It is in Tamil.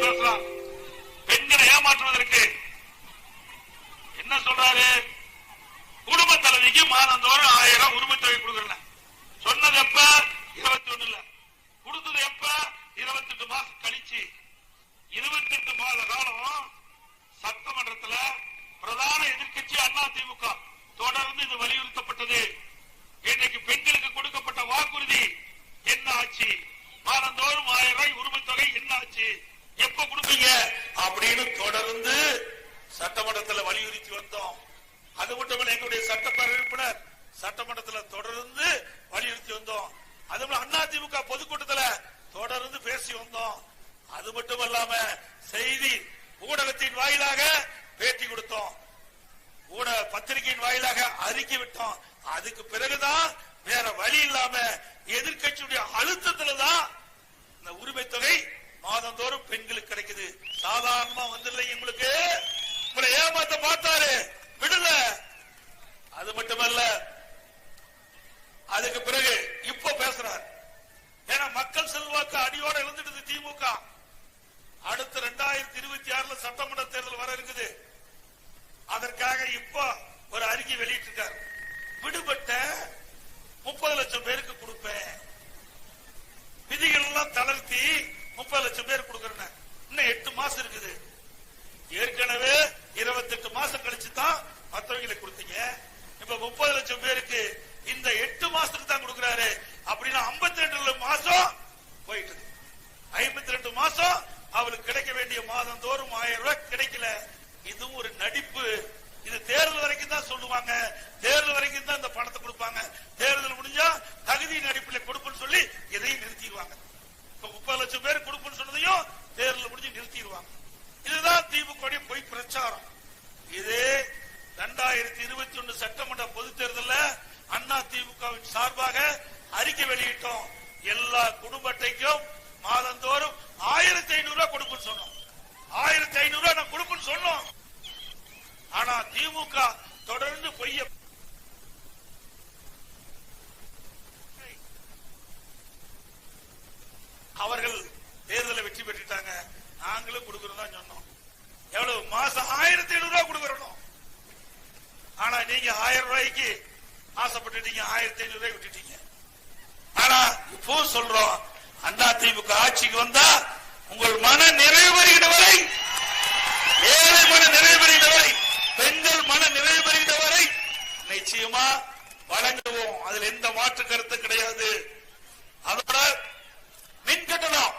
பேசுறான் பெண்களை ஏமாற்றுவதற்கு என்ன சொல்றாரு? குடும்ப தலைவிக்கு மாதந்தோறும் ஆயிரம் உரிமை தொகை கொடுக்கல சொன்னது எப்ப? இருபத்தி ஒண்ணுல கொடுத்தது எப்ப? இருபத்தி எட்டு மாசம் கழிச்சு. இருபத்தி எட்டு மாத காலம் சட்டமன்றத்துல பிரதான எதிர்க்கட்சி அண்ணா திமுக. தொடர்ந்து இது வலியுறுத்தப்பட்டது. இன்றைக்கு பெண்களுக்கு கொடுக்கப்பட்ட வாக்குறுதி என்ன ஆச்சு மாதந்தோறும் ஆயிரம் ரூபாய் உரிமை தொகை என்ன ஆச்சு எப்ப கொடுப்பீங்க அப்படின்னு தொடர்ந்து சட்டமன்றத்தில் வலியுறுத்தி வந்தோம். அது மட்டுமல்ல எங்களுடைய சட்டப்பேரவை உறுப்பினர் சட்டமன்றத்தில் தொடர்ந்து வலியுறுத்தி வந்தோம். அது அண்ணா திமுக பொதுக்கூட்டத்தில் தொடர்ந்து பேசி வந்தோம். அது மட்டுமல்லாம செய்தி ஊடகத்தின் வாயிலாக பேட்டி கொடுத்தோம். ஊடக பத்திரிகையின் வாயிலாக அறிக்கை விட்டோம். அதுக்கு பிறகுதான் வேற வழி இல்லாம எதிர்க்கட்சியுடைய அழுத்தத்துல தான் இந்த உரிமை தொகை மாதந்தோறும் பெண்களுக்கு கிடைக்குது. சாதாரணமா வந்துடல உங்களுக்கு உங்களை ஏமாத்த பார்த்தாரு விடல அது மட்டுமல்ல அதுக்கு பிறகு இப்ப பேசுறார். ஏன்னா மக்கள் செல்வாக்கு அடியோட இழந்துடுது திமுக. அடுத்த ரெண்டாயிரத்தி இருபத்தி ஆறுல சட்டமன்ற தேர்தல் வர இருக்குது. அதற்காக இப்ப ஒரு அறிக்கை வெளியிட்டிருக்கார். விடுபட்ட முப்பது லட்சம் பேருக்கு கொடுப்பேன் விதிகள் எல்லாம் தளர்த்தி முப்பது லட்சம் பேர் கொடுக்கறேன் இன்னும் எட்டு மாசம் இருக்குது. ஏற்கனவே இருபத்தி எட்டு மாசம் கழிச்சு தான் மற்றவங்களுக்கு கொடுத்தீங்க. இப்ப முப்பது லட்சம் பேருக்கு இந்த எட்டு மாசத்துக்கு தான் கொடுக்கிறாரு. அப்படின்னா ஐம்பத்தி ரெண்டு மாசம் போயிட்டு ஐம்பத்தி ரெண்டு மாசம் அவளுக்கு கிடைக்க வேண்டிய மாதம் தோறும் ஆயிரம் ரூபாய் கிடைக்கல. இதுவும் ஒரு நடிப்பு. இது தேர்தல் வரைக்கும் தான் சொல்லுவாங்க. தேர்தல் வரைக்கும் தான் இந்த பணத்தை கொடுப்பாங்க. தேர்தல் முடிஞ்சா தகுதி நடிப்புல கொடுப்புன்னு சொல்லி இதையும் நிறுத்திடுவாங்க. முப்பது லட்சம் பேர் கொடுப்புன்னு சொன்னதையும் தேர்தல் முடிஞ்சு நிறுத்திடுவாங்க. இதுதான் திமுக பொய் பிரச்சாரம். இது இரண்டாயிரத்தி இருபத்தி ஒன்னு சட்டமன்ற பொது தேர்தலில் அண்ணா திமுகவின் சார்பாக அறிக்கை வெளியிட்டோம். எல்லா குடும்ப அட்டைக்கும் மாதந்தோறும் ஆயிரத்தி ஐநூறு ரூபாய் கொடுப்புன்னு சொன்னோம். ஆயிரத்தி ஐநூறு ரூபாய் நான் கொடுப்புன்னு சொன்னோம். ஆனா திமுக தொடர்ந்து பொய்ய அவர்கள் தேர்தலை வெற்றி பெற்றுட்டாங்க. நாங்களும் கொடுக்கறோம் தான் சொன்னோம். எவ்வளவு மாசம் ஆயிரத்தி ஐநூறு ரூபாய் கொடுக்கறோம் ஆனா நீங்க ஆயிரம் ரூபாய்க்கு ஆசைப்பட்டுட்டீங்க ஆயிரத்தி ஐநூறு ரூபாய் விட்டுட்டீங்க. ஆனா இப்போ சொல்றோம் அண்ணா திமுக ஆட்சிக்கு வந்தா உங்கள் மன நிறைவு வருகிற வரை ஏழை மன நிறைவு வருகிற வரை பெண்கள் மன நிறைவு வருகிற வரை நிச்சயமா வழங்குவோம். அதுல எந்த மாற்று கருத்து கிடையாது. அதோட மின் கட்டணம்